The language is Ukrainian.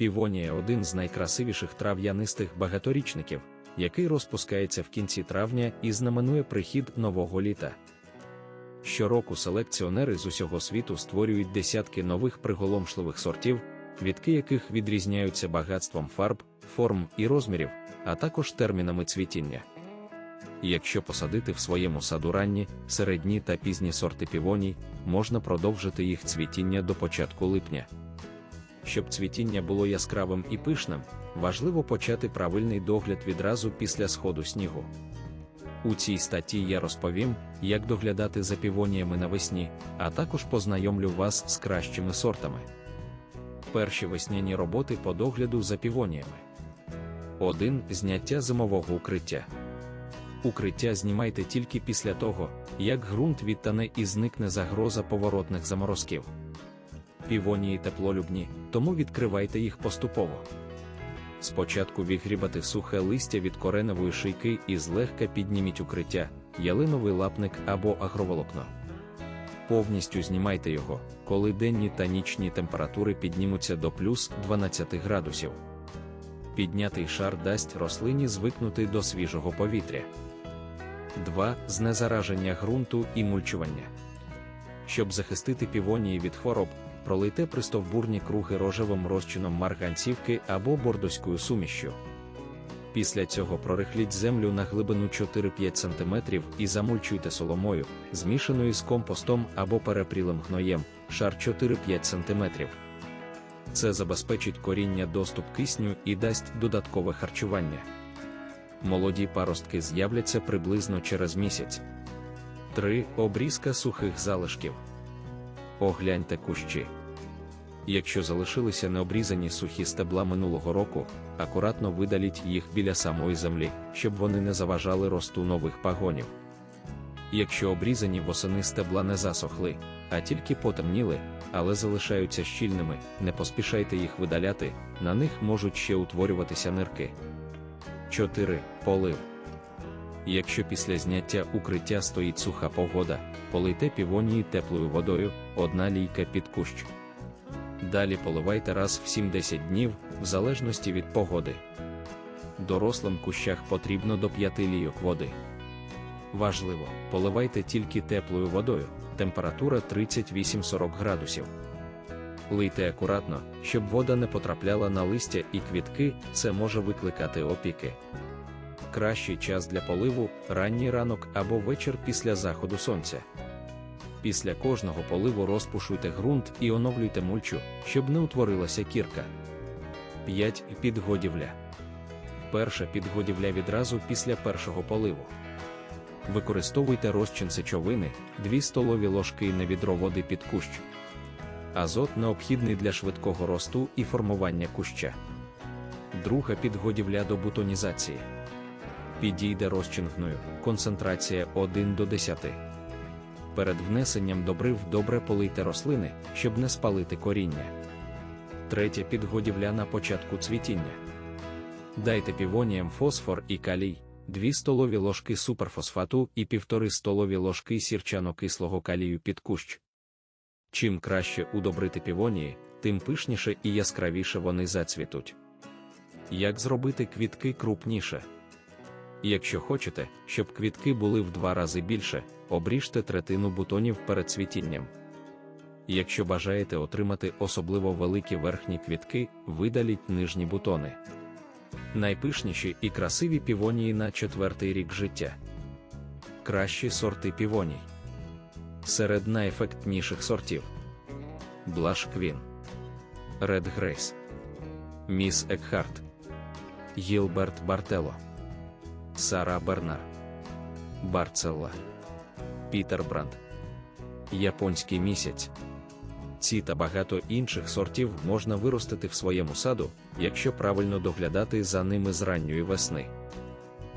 Півонія один з найкрасивіших трав'янистих багаторічників, який розпускається в кінці травня і знаменує прихід нового літа. Щороку селекціонери з усього світу створюють десятки нових приголомшливих сортів, квітки яких відрізняються багатством фарб, форм і розмірів, а також термінами цвітіння. Якщо посадити в своєму саду ранні, середні та пізні сорти півоній, можна продовжити їх цвітіння до початку липня. Щоб цвітіння було яскравим і пишним, важливо почати правильний догляд відразу після сходу снігу. У цій статті я розповім, як доглядати за півоніями навесні, а також познайомлю вас з кращими сортами. Перші весняні роботи по догляду за півоніями. 1. Зняття зимового укриття. Укриття знімайте тільки після того, як ґрунт відтане і зникне загроза поворотних заморозків. Півонії теплолюбні, тому відкривайте їх поступово. Спочатку вигрібати сухе листя від кореневої шийки і злегка підніміть укриття, ялиновий лапник або агроволокно. Повністю знімайте його, коли денні та нічні температури піднімуться до плюс 12 градусів. Піднятий шар дасть рослині звикнути до свіжого повітря. 2. Знезараження ґрунту і мульчування. Щоб захистити півонії від хвороб, пролийте пристовбурні круги рожевим розчином марганцівки або бордоською сумішшю. Після цього прорихліть землю на глибину 4-5 см і замульчуйте соломою, змішаною з компостом або перепрілим гноєм, шар 4-5 см. Це забезпечить коріння доступ кисню і дасть додаткове харчування. Молоді паростки з'являться приблизно через місяць. 3. Обрізка сухих залишків. Огляньте кущі. Якщо залишилися необрізані сухі стебла минулого року, акуратно видаліть їх біля самої землі, щоб вони не заважали росту нових пагонів. Якщо обрізані восени стебла не засохли, а тільки потемніли, але залишаються щільними, не поспішайте їх видаляти, на них можуть ще утворюватися нирки. 4. Полив. Якщо після зняття укриття стоїть суха погода, полийте півонії теплою водою, одна лійка під кущ. Далі поливайте раз в 7-10 днів, в залежності від погоди. Дорослим кущах потрібно до 5 лійок води. Важливо, поливайте тільки теплою водою, температура 38-40 градусів. Лийте акуратно, щоб вода не потрапляла на листя і квітки, це може викликати опіки. Кращий час для поливу ранній ранок або вечір після заходу сонця. Після кожного поливу розпушуйте ґрунт і оновлюйте мульчу, щоб не утворилася кірка. 5. Підгодівля. Перша підгодівля відразу після першого поливу. Використовуйте розчин сечовини, 2 столові ложки на відро води під кущ. Азот необхідний для швидкого росту і формування куща. Друга підгодівля до бутонізації. Підійде розчин гною, концентрація 1 до 10. Перед внесенням добрив добре полийте рослини, щоб не спалити коріння. Третя підгодівля на початку цвітіння. Дайте півоніям фосфор і калій, 2 столові ложки суперфосфату і 1,5 столові ложки сірчано-кислого калію під кущ. Чим краще удобрити півонії, тим пишніше і яскравіше вони зацвітуть. Як зробити квітки крупніше? Якщо хочете, щоб квітки були в два рази більше, обріжте третину бутонів перед цвітінням. Якщо бажаєте отримати особливо великі верхні квітки, видаліть нижні бутони. Найпишніші і красиві півонії на четвертий рік життя. Кращі сорти півоній. Серед найефектніших сортів: Блаш Квін, Ред Грейс, Міс Екхарт, Гілберт Бартело, Сара Бернар, Барцелла, Пітер Бранд, Японський місяць. Ці та багато інших сортів можна виростити в своєму саду, якщо правильно доглядати за ними з ранньої весни.